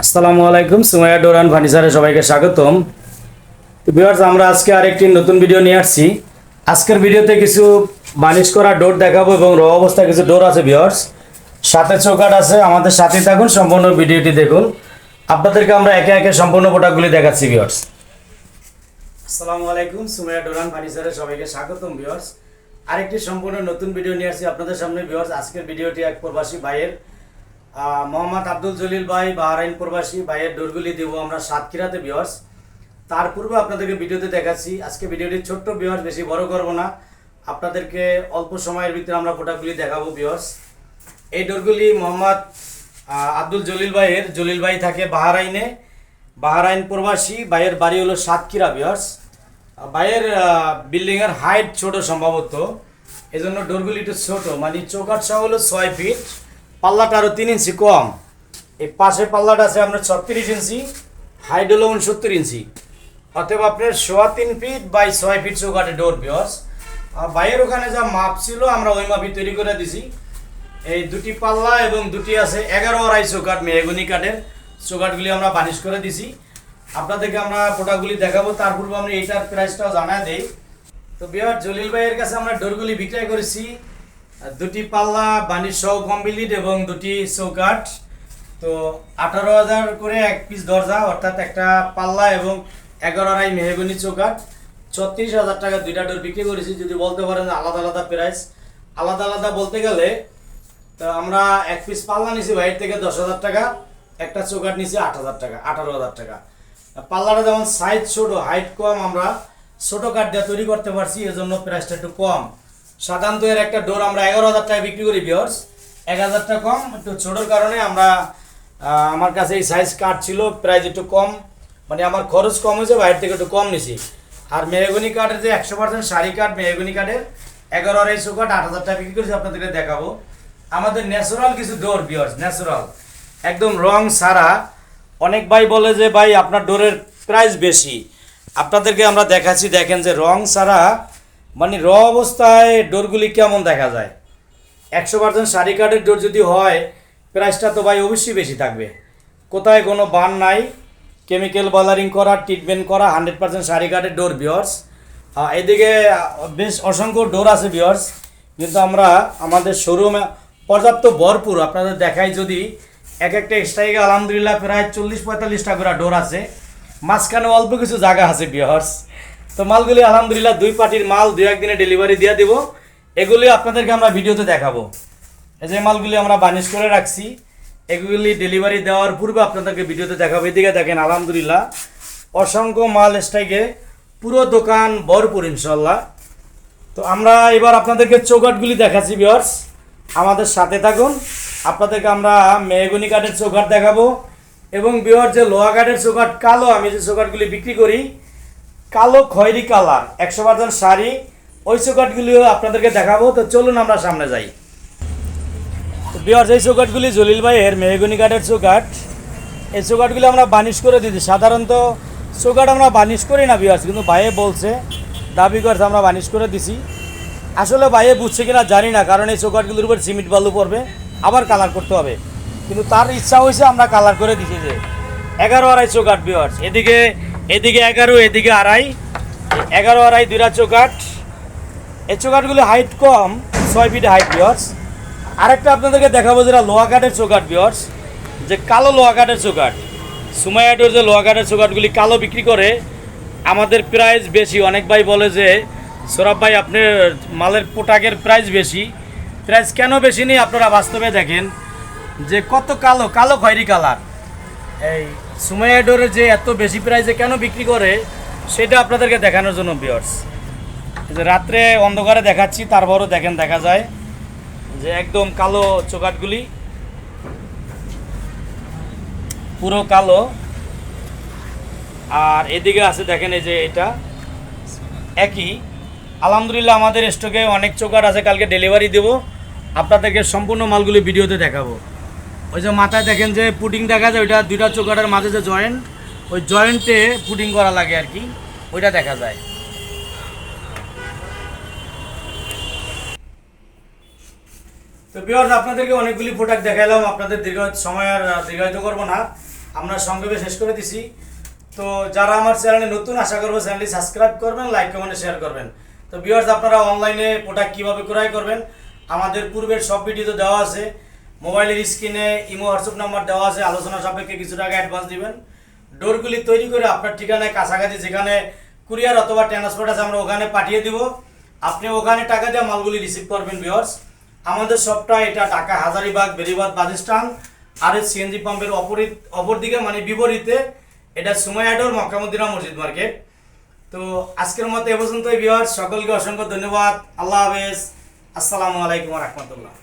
আসসালামু আলাইকুম, সুমাইয়া ডোরান, ফার্নিচারে সবাইকে স্বাগতম। ভিউয়ার্স আমরা আজকে আরেকটি নতুন ভিডিও নিয়ে আসছি। আজকের ভিডিওতে কিছু বালিশ করা ডোর দেখাবো এবং র অবস্থায় কিছু ডোর আছে ভিউয়ার্স সাথে চৌকাট আছে, আমাদের সাথে থাকুন, সম্পূর্ণ ভিডিওটি দেখুন। আপনাদেরকে আমরা একে একে সম্পূর্ণ প্রোডাক্টগুলি দেখাচ্ছি ভিউয়ার্স আসসালামু আলাইকুম, সুমাইয়া ডোরান, ফার্নিচারে সবাইকে স্বাগতম ভিউয়ার্স আরেকটি সম্পূর্ণ নতুন ভিডিও নিয়ে আসছি আপনাদের সামনে। ভিউয়ার্স আজকের ভিডিওটি এক প্রবাসী ভাইয়ের মোহাম্মদ আব্দুল জলিল ভাই বাহরাইন প্রবাসী ভাইয়ের ডোরগুলি দেবো আমরা সাতক্ষীরাতে ভিউয়ার্স তার পূর্বে আপনাদেরকে ভিডিওতে দেখাচ্ছি। আজকে ভিডিওটি ছোট্ট ভিউয়ার্স বেশি বড় করব না। আপনাদেরকে অল্প সময়ের ভিতরে আমরা প্রোডাক্টগুলি দেখাবো ভিউয়ার্স এই ডোরগুলি মোহাম্মদ আব্দুল জলিল ভাইয়ের জলিল ভাই থাকে বাহারাইনে। বাহারাইন প্রবাসী ভাইয়ের বাড়ি হলো সাতক্ষীরা আহ, ভাইয়ের বিল্ডিংয়ের হাইট ছোট সম্ভবত। এজন্য ডোরগুলি একটু ছোট মানে চৌকাট সহ হলো ছয় ফিট পাল্লাটা আরও তিন ইঞ্চি কম। এই পাশে পাল্লাটা আছে আপনার ছত্রিশ ইঞ্চি হাইট হলো উনসত্তর ইঞ্চি। অতএব আপনার সোয়া তিন ফিট বাই ছয় ফিট চৌকাটে ডোর বিয়স আর বাইরের ওখানে যা মাপ ছিল, আমরা ওই মাপই তৈরি করে দিছি। এই দুটি পাল্লা এবং দুটি আছে এগারো আড়াই চৌকাট মেহগুনি কাঠের। চৌকাটগুলি আমরা বানিশ করে দিছি। আপনাদেরকে আমরা প্রোডাক্টগুলি দেখাবো, তার পূর্বে আমরা এইটার প্রাইসটাও জানা দেই। তো বিহার জলিল ভাইয়ের কাছে আমরা ডোরগুলি বিক্রয় করেছি। দুটি পাল্লা বানিশ সহ কমপ্লিট এবং দুটি চৌকাট তো আঠারো হাজার করে এক পিস দরজা, অর্থাৎ একটা পাল্লা এবং এগারো আড়াই মেহগুনি চৌকাট ছত্রিশ হাজার টাকা দুইটা ডোর বিক্রি করেছি, যদি বলতে পারেন আলাদা আলাদা প্রাইস আলাদা আলাদা বলতে গেলে, তো আমরা এক পিস পাল্লা নিছি বাইরে থেকে দশ হাজার টাকা, একটা চৌকাট নিছি আট হাজার টাকা, আঠারো হাজার টাকা। পাল্লাটা যেমন সাইজ ছোট হাইট কম, আমরা ছোটো কাঠ দিয়ে তৈরি করতে পারছি, এজন্য প্রাইসটা একটু কম। সাধারণত এর একটা ডোর আমরা এগারো হাজার টাকা বিক্রি করি বিয়ার্স এক হাজার টাকা কম, একটু ছোটোর কারণে আমরা আমার কাছে এই সাইজ কাঠ ছিল প্রাইস একটু কম। মানে আমার খরচ কম হয়েছে, বাইরে থেকে একটু কম নিছি। আর মেহগনি কাঠের যে একশো পার্সেন্ট শাড়ি কাঠ মেহগনি কাঠের এগারো আড়াইশো কাঠ আট হাজার টাকা বিক্রি করেছি, আপনাদেরকে দেখাবো। আমাদের ন্যাচারাল কিছু ডোর বিয়ার্স ন্যাচারাল একদম রং সারা অনেক ভাই বলে যে, ভাই, আপনার ডোরের প্রাইস বেশি। আপনাদেরকে আমরা দেখাচ্ছি, দেখেন যে রং ছাড়া মানে র অবস্থায় ডোরগুলি কেমন দেখা যায়? একশো পার্সেন্ট শাড়ি কার্ডের ডোর যদি হয় প্রাইসটা তো ভাই অবশ্যই বেশি থাকবে। কোথায় কোনো বান নাই কেমিক্যাল বালারিং করা ট্রিটমেন্ট করা হান্ড্রেড পার্সেন্ট শাড়ি কার্ডের ডোর বিয়ার্স এদিকে বেশ অসংখ্য ডোর আছে বিয়ার্স কিন্তু আমরা আমাদের শোরুমে পর্যাপ্ত ভরপুর। আপনাদের দেখাই যদি, এক একটা এক্সট্রাইকে আলহামদুলিল্লাহ প্রায় চল্লিশ পঁয়তাল্লিশটা করে ডোর আছে। মাঝখানে অল্প কিছু জায়গা আছে বিয়ার্স তো মালগুলি আলহামদুলিল্লাহ দুই পার্টির মাল দু একদিনে ডেলিভারি দিয়ে দেবো। এগুলি আপনাদেরকে আমরা ভিডিওতে দেখাবো। এই যে মালগুলি আমরা বানিশ করে রাখছি, এগুলি ডেলিভারি দেওয়ার পূর্বে আপনাদেরকে ভিডিওতে দেখাবো। এদিকে দেখেন, আলহামদুলিল্লাহ, অসংখ্য মাল স্ট্রাইকে পুরো দোকান ভরপুর ইনশাল্লাহ তো আমরা এবার আপনাদেরকে চৌকাটগুলি দেখাচ্ছি বিয়ার্স আমাদের সাথে থাকুন। আপনাদেরকে আমরা মেহগুনি কাঠের চৌকাট দেখাবো। এবং বিয়ার যে লোহা কাঠের চৌকাট কালো আমি যে চৌকাটগুলি বিক্রি করি কালো খয়েরি কালার। একশো পার্সেন্ট শাড়ি, ওই চৌকাটগুলিও আপনাদেরকে দেখাবো। তো চলুন আমরা সামনে যাই। বিহার এই চৌকাটগুলি জলিল ভাইয়ের মেহগুনি কাঠের চৌকাট এই চৌকাটগুলি আমরা বানিশ করে দিচ্ছি সাধারণত চৌকাট আমরা বানিশ করি না বিহার কিন্তু ভাইয়ে বলছে, দাবি করছে আমরা বানিশ করে দিছি। আসলে ভাইয়ে বুঝছে কিনা জানি না, কারণ এই চৌকাটগুলির উপর সিমেন্ট বালু পড়বে, আবার কালার করতে হবে। কিন্তু তার ইচ্ছা হয়েছে আমরা কালার করে দিছি যে, এগারো আড়াই চৌকাট বিহার্স এদিকে এদিকে এগারো, এদিকে আড়াই। এগারো, আড়াই, দুইটা চৌকাট এই চৌকাটগুলি হাইট কম, ছয় ফিট হাইট বিহার্স আরেকটা আপনাদেরকে দেখাবো যেটা লোহা কাঠের চৌকাট বিহার্স যে কালো লোহা কাঠের চৌকাট সুমাইয়াটোর যে লোহা কাঠের চৌকাটগুলি কালো বিক্রি করে, আমাদের প্রাইস বেশি। অনেক ভাই বলে যে, সৌরভ ভাই, আপনার মালের পোটাকের প্রাইস বেশি। প্রাইস কেন বেশি নেই আপনারা বাস্তবে দেখেন। যে কত কালো কালো খয়েরি কালার এই সুমাইয়াডোরে যে এত বেশি প্রাইসে কেন বিক্রি করে, সেটা আপনাদেরকে দেখানোর জন্য বিয়ার্স যে রাত্রে অন্ধকারে দেখাচ্ছি, তারপরও দেখেন, দেখা যায় যে একদম কালো চোকাটগুলি। পুরো কালো। আর এদিকে আছে, দেখেন এই যে এটা। একই। আলহামদুলিল্লাহ, আমাদের স্টকে অনেক চোকার আছে, কালকে ডেলিভারি দেব। আপনাদেরকে সম্পূর্ণ মালগুলি ভিডিওতে দেখাবো। ওই যে মাথায় দেখেন যে পুডিং দেখা যায়, ওইটা দুইটা চোকাটার মাঝে যে জয়েন্ট ওই জয়েন্টে পুডিং করা লাগে আর কি, ওইটা দেখা যায়। তো বিহার আপনাদেরকে অনেকগুলি প্রোডাক্ট দেখালাম আপনাদের দীর্ঘ সময় আর দীর্ঘায়িত করব না। আমরা সংক্ষেপে শেষ করে দিছি। তো যারা আমার চ্যানেলে নতুন, আশা করব চ্যানেলটি সাবস্ক্রাইব করবেন লাইক কমেন্ট শেয়ার করবেন। তো ভিউয়ার্স আপনারা অনলাইনে প্রোডাক্ট কীভাবে ক্রয় করবেন, আমাদের পূর্বের সব ভিডিও তো দেওয়া আছে। মোবাইলের স্ক্রিনে ইমো, হোয়াটসঅ্যাপ নাম্বার দেওয়া আছে, আলোচনা সাপেক্ষে কিছু টাকা অ্যাডভান্স দিবেন। ডোরগুলি তৈরি করে আপনার ঠিকানায় কাছাকাছি যেখানে কুরিয়ার অথবা ট্রান্সপোর্ট আছে, আমরা ওখানে পাঠিয়ে দিব। আপনি ওখানে টাকা দিয়ে মালগুলি রিসিভ করবেন ভিওর্স আমাদের সবটা এটা ঢাকা হাজারিবাগ বেরিবাদ বাজিস্টান আর এস সিএনজি পাম্পের অপরিত অপরদিকে মানে বিপরীতে। এটা সুমায়াডোর মক্কামুদ্দিনা মসজিদ মার্কেট। তো আজকের মতো এ পর্যন্তই ভিওর্স সকলকে অসংখ্য ধন্যবাদ। আল্লাহ হাফেজ। আসসালামু আলাইকুম রহমতুল্লাহ।